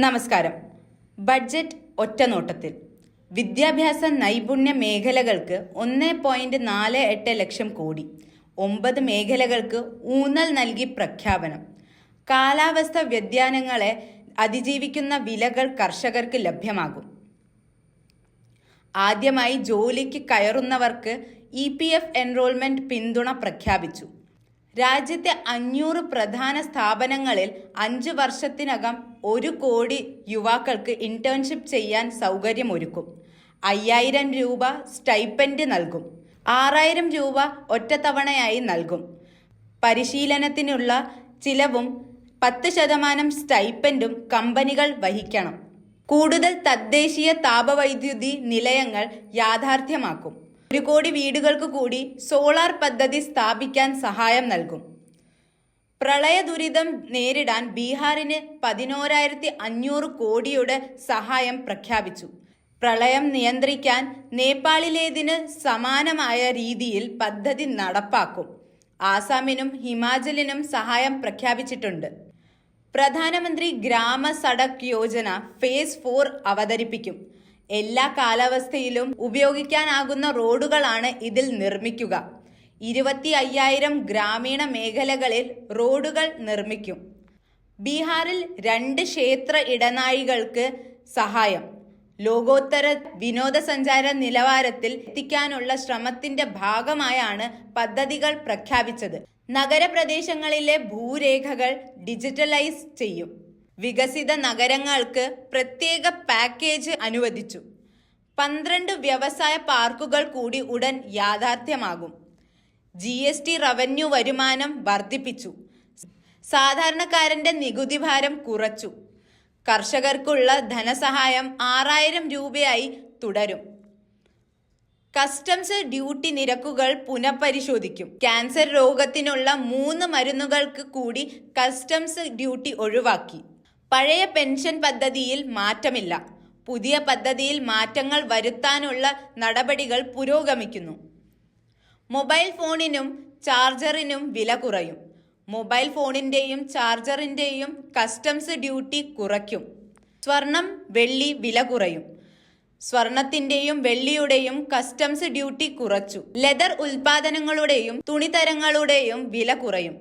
നമസ്കാരം. ബഡ്ജറ്റ് ഒറ്റനോട്ടത്തിൽ. വിദ്യാഭ്യാസ നൈപുണ്യ മേഖലകൾക്ക് ഒന്ന് പോയിന്റ് നാല് എട്ട് ലക്ഷം കോടി. ഒമ്പത് മേഖലകൾക്ക് ഊന്നൽ നൽകി പ്രഖ്യാപനം. കാലാവസ്ഥ വ്യതിയാനങ്ങളെ അതിജീവിക്കുന്ന വിലകൾ കർഷകർക്ക് ലഭ്യമാകും. ആദ്യമായി ജോലിക്ക് കയറുന്നവർക്ക് ഇ പി എഫ് എൻറോൾമെന്റ് പിന്തുണ പ്രഖ്യാപിച്ചു. രാജ്യത്തെ അഞ്ഞൂറ് പ്രധാന സ്ഥാപനങ്ങളിൽ അഞ്ച് വർഷത്തിനകം ഒരു കോടി യുവാക്കൾക്ക് ഇന്റേൺഷിപ്പ് ചെയ്യാൻ സൗകര്യമൊരുക്കും. അയ്യായിരം രൂപ സ്റ്റൈപ്പൻഡ് നൽകും. ആറായിരം രൂപ ഒറ്റത്തവണയായി നൽകും. പരിശീലനത്തിനുള്ള ചിലവും പത്ത് ശതമാനം സ്റ്റൈപ്പൻഡും കമ്പനികൾ വഹിക്കണം. കൂടുതൽ തദ്ദേശീയ താപവൈദ്യുതി നിലയങ്ങൾ യാഥാർത്ഥ്യമാക്കും. ഒരു കോടി വീടുകൾക്ക് കൂടി സോളാർ പദ്ധതി സ്ഥാപിക്കാൻ സഹായം നൽകും. പ്രളയ ദുരിതം നേരിടാൻ ബീഹാറിന് പതിനോരായിരത്തി അഞ്ഞൂറ് കോടിയുടെ സഹായം പ്രഖ്യാപിച്ചു. പ്രളയം നിയന്ത്രിക്കാൻ നേപ്പാളിലേതിന് സമാനമായ രീതിയിൽ പദ്ധതി നടപ്പാക്കും. ആസാമിനും ഹിമാചലിനും സഹായം പ്രഖ്യാപിച്ചിട്ടുണ്ട്. പ്രധാനമന്ത്രി ഗ്രാമ സഡക് യോജന ഫേസ് ഫോർ അവതരിപ്പിക്കും. എല്ലാ കാലാവസ്ഥയിലും ഉപയോഗിക്കാനാകുന്ന റോഡുകളാണ് ഇതിൽ നിർമ്മിക്കുക. ഇരുപത്തി അയ്യായിരം ഗ്രാമീണ മേഖലകളിൽ റോഡുകൾ നിർമ്മിക്കും. ബീഹാറിൽ രണ്ട് ക്ഷേത്ര ഇടനാഴികൾക്ക് സഹായം. ലോകോത്തര വിനോദസഞ്ചാര നിലവാരത്തിൽ എത്തിക്കാനുള്ള ശ്രമത്തിന്റെ ഭാഗമായാണ് പദ്ധതികൾ പ്രഖ്യാപിച്ചത്. നഗരപ്രദേശങ്ങളിലെ ഭൂരേഖകൾ ഡിജിറ്റലൈസ് ചെയ്യും. വികസിത നഗരങ്ങൾക്ക് പ്രത്യേക പാക്കേജ് അനുവദിച്ചു. പന്ത്രണ്ട് വ്യവസായ പാർക്കുകൾ കൂടി ഉടൻ യാഥാർത്ഥ്യമാകും. ജി എസ് ടി റവന്യൂ വരുമാനം വർദ്ധിപ്പിച്ചു. സാധാരണക്കാരന്റെ നികുതി ഭാരം കുറച്ചു. കർഷകർക്കുള്ള ധനസഹായം ആറായിരം രൂപയായി തുടരും. കസ്റ്റംസ് ഡ്യൂട്ടി നിരക്കുകൾ പുനഃപരിശോധിക്കും. ക്യാൻസർ രോഗത്തിനുള്ള മൂന്ന് മരുന്നുകൾക്ക് കൂടി കസ്റ്റംസ് ഡ്യൂട്ടി ഒഴിവാക്കി. പഴയ പെൻഷൻ പദ്ധതിയിൽ മാറ്റമില്ല. പുതിയ പദ്ധതിയിൽ മാറ്റങ്ങൾ വരുത്താനുള്ള നടപടികൾ പുരോഗമിക്കുന്നു. മൊബൈൽ ഫോണിനും ചാർജറിനും വില കുറയും. മൊബൈൽ ഫോണിന്റെയും ചാർജറിന്റെയും കസ്റ്റംസ് ഡ്യൂട്ടി കുറയ്ക്കും. സ്വർണം വെള്ളി വില കുറയും. സ്വർണത്തിന്റെയും വെള്ളിയുടെയും കസ്റ്റംസ് ഡ്യൂട്ടി കുറച്ചു. ലെതർ ഉൽപാദനങ്ങളുടെയും തുണിത്തരങ്ങളുടെയും വില കുറയും.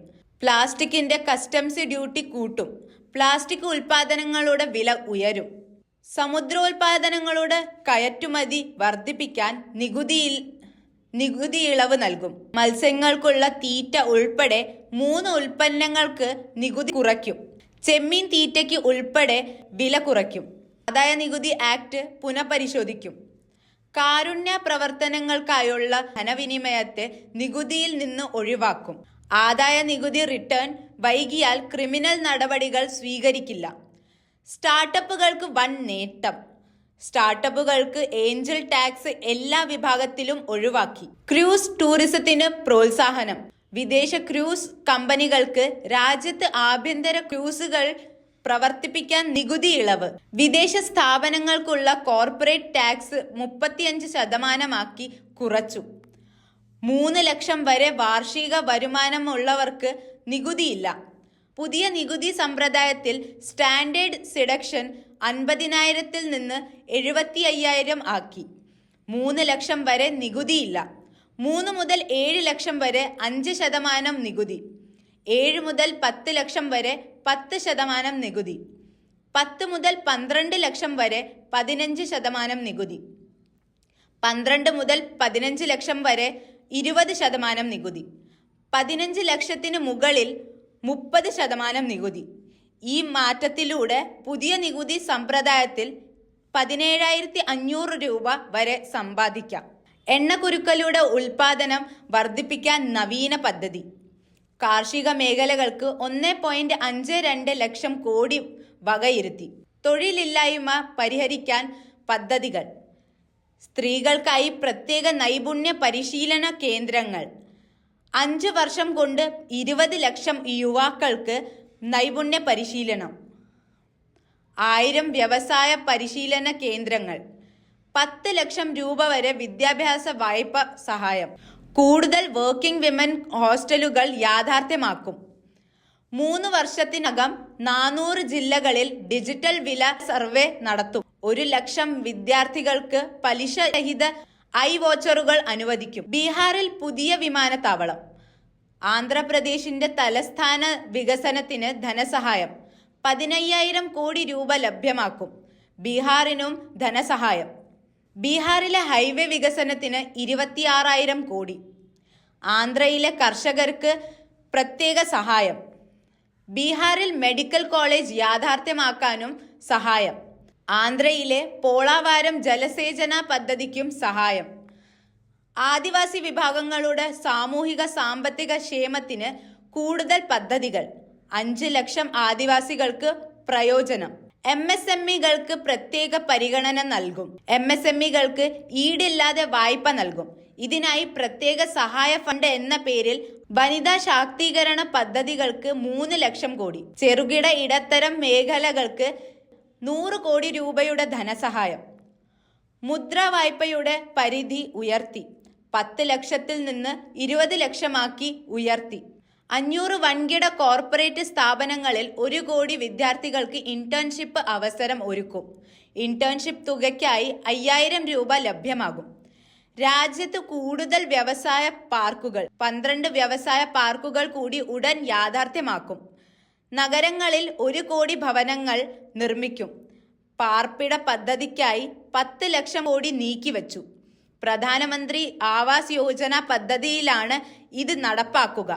പ്ലാസ്റ്റിക്കിന്റെ കസ്റ്റംസ് ഡ്യൂട്ടി കൂട്ടും. പ്ലാസ്റ്റിക് ഉൽപാദനങ്ങളുടെ വില ഉയരും. സമുദ്രോൽപാദനങ്ങളുടെ കയറ്റുമതി വർദ്ധിപ്പിക്കാൻ നികുതിയിൽ നികുതി ഇളവ് നൽകും. മത്സ്യങ്ങൾക്കുള്ള തീറ്റ ഉൾപ്പെടെ മൂന്ന് ഉൽപ്പന്നങ്ങൾക്ക് നികുതി കുറയ്ക്കും. ചെമ്മീൻ തീറ്റയ്ക്ക് ഉൾപ്പെടെ വില കുറയ്ക്കും. ആദായ നികുതി ആക്ട് പുനഃപരിശോധിക്കും. കാരുണ്യ പ്രവർത്തനങ്ങൾക്കായുള്ള ധനവിനിമയത്തെ നികുതിയിൽ നിന്ന് ഒഴിവാക്കും. ആദായ നികുതി റിട്ടേൺ വൈകിയാൽ ക്രിമിനൽ നടപടികൾ സ്വീകരിക്കില്ല. സ്റ്റാർട്ടപ്പുകൾക്ക് വൻ നേട്ടം. സ്റ്റാർട്ടപ്പുകൾക്ക് ഏഞ്ചൽ ടാക്സ് എല്ലാ വിഭാഗത്തിലും ഒഴിവാക്കി. ക്രൂസ് ടൂറിസത്തിന് പ്രോത്സാഹനം. വിദേശ ക്രൂസ് കമ്പനികൾക്ക് രാജ്യത്ത് ആഭ്യന്തര ക്രൂസുകൾ പ്രവർത്തിപ്പിക്കാൻ നികുതി ഇളവ്. വിദേശ സ്ഥാപനങ്ങൾക്കുള്ള കോർപ്പറേറ്റ് ടാക്സ് മുപ്പത്തിയഞ്ച് ശതമാനമാക്കി കുറച്ചു. മൂന്ന് ലക്ഷം വരെ വാർഷിക വരുമാനമുള്ളവർക്ക് നികുതിയില്ല. പുതിയ നികുതി സമ്പ്രദായത്തിൽ സ്റ്റാൻഡേർഡ് സിഡക്ഷൻ അൻപതിനായിരത്തിൽ നിന്ന് എഴുപത്തി അയ്യായിരം ആക്കി. മൂന്ന് ലക്ഷം വരെ നികുതിയില്ല. മൂന്ന് മുതൽ ഏഴ് ലക്ഷം വരെ അഞ്ച് ശതമാനം നികുതി. ഏഴ് മുതൽ പത്ത് ലക്ഷം വരെ പത്ത് ശതമാനം നികുതി. പത്ത് മുതൽ പന്ത്രണ്ട് ലക്ഷം വരെ പതിനഞ്ച് ശതമാനം നികുതി. പന്ത്രണ്ട് മുതൽ പതിനഞ്ച് ലക്ഷം വരെ ഇരുപത് ശതമാനം നികുതി. പതിനഞ്ച് ലക്ഷത്തിന് മുകളിൽ മുപ്പത് ശതമാനം നികുതി. ഈ മാറ്റത്തിലൂടെ പുതിയ നികുതി സമ്പ്രദായത്തിൽ പതിനേഴായിരത്തി അഞ്ഞൂറ് രൂപ വരെ സമ്പാദിക്കാം. എണ്ണക്കുരുക്കലൂടെ ഉൽപാദനം വർദ്ധിപ്പിക്കാൻ നവീന പദ്ധതി. കാർഷിക മേഖലകൾക്ക് ഒന്ന് പോയിന്റ് അഞ്ച് രണ്ട് ലക്ഷം കോടി വകയിരുത്തി. തൊഴിലില്ലായ്മ പരിഹരിക്കാൻ പദ്ധതികൾ. സ്ത്രീകൾക്കായി പ്രത്യേക നൈപുണ്യ പരിശീലന കേന്ദ്രങ്ങൾ. അഞ്ച് വർഷം കൊണ്ട് ഇരുപത് ലക്ഷം യുവാക്കൾക്ക് നൈപുണ്യ പരിശീലനം. ആയിരം വ്യവസായ പരിശീലന കേന്ദ്രങ്ങൾ. പത്ത് ലക്ഷം രൂപ വരെ വിദ്യാഭ്യാസ വായ്പ സഹായം. കൂടുതൽ വർക്കിംഗ് വിമൻ ഹോസ്റ്റലുകൾ യാഥാർത്ഥ്യമാക്കും. മൂന്ന് വർഷത്തിനകം നാനൂറ് ജില്ലകളിൽ ഡിജിറ്റൽ വില സർവേ നടത്തും. ഒരു ലക്ഷം വിദ്യാർത്ഥികൾക്ക് പലിശ രഹിത ഐ വോച്ചറുകൾ അനുവദിക്കും. ബീഹാറിൽ പുതിയ വിമാനത്താവളം. ആന്ധ്രാപ്രദേശിന്റെ തലസ്ഥാന വികസനത്തിന് ധനസഹായം. പതിനയ്യായിരം കോടി രൂപ ലഭ്യമാക്കും ബീഹാറിനും ധനസഹായം. ബീഹാറിലെ ഹൈവേ വികസനത്തിന് ഇരുപത്തിയാറായിരം കോടി. ആന്ധ്രയിലെ കർഷകർക്ക് പ്രത്യേക സഹായം. ബീഹാറിൽ മെഡിക്കൽ കോളേജ് യാഥാർത്ഥ്യമാക്കാനും സഹായം. ആന്ധ്രയിലെ പോളാവാരം ജലസേചന പദ്ധതിക്കും സഹായം. ആദിവാസി വിഭാഗങ്ങളുടെ സാമൂഹിക സാമ്പത്തിക ക്ഷേമത്തിന് കൂടുതൽ പദ്ധതികൾ. അഞ്ച് ലക്ഷം ആദിവാസികൾക്ക് പ്രയോജനം. എം എസ് എം ഇകൾക്ക് പ്രത്യേക പരിഗണന നൽകും. എം എസ് എം ഇകൾക്ക് ഈടില്ലാതെ വായ്പ നൽകും. ഇതിനായി പ്രത്യേക സഹായ ഫണ്ട് എന്ന പേരിൽ വനിതാ ശാക്തീകരണ പദ്ധതികൾക്ക് മൂന്ന് ലക്ഷം കോടി. ചെറുകിട ഇടത്തരം മേഖലകൾക്ക് നൂറ് കോടി രൂപയുടെ ധനസഹായം. മുദ്ര വായ്പയുടെ പരിധി ഉയർത്തി. പത്ത് ലക്ഷത്തിൽ നിന്ന് ഇരുപത് ലക്ഷമാക്കി ഉയർത്തി. അഞ്ഞൂറ് വൻകിട കോർപ്പറേറ്റ് സ്ഥാപനങ്ങളിൽ ഒരു കോടി വിദ്യാർത്ഥികൾക്ക് ഇന്റേൺഷിപ്പ് അവസരം ഒരുക്കും. ഇന്റേൺഷിപ്പ് തുകയ്ക്കായി അയ്യായിരം രൂപ ലഭ്യമാകും. രാജ്യത്ത് കൂടുതൽ വ്യവസായ പാർക്കുകൾ പന്ത്രണ്ട് വ്യവസായ പാർക്കുകൾ കൂടി ഉടൻ യാഥാർത്ഥ്യമാക്കും. നഗരങ്ങളിൽ ഒരു കോടി ഭവനങ്ങൾ നിർമ്മിക്കും. പാർപ്പിട പദ്ധതിക്കായി പത്ത് ലക്ഷം കോടി നീക്കിവച്ചു പ്രധാനമന്ത്രി ആവാസ് യോജന പദ്ധതിയിലാണ് ഇത് നടപ്പാക്കുക.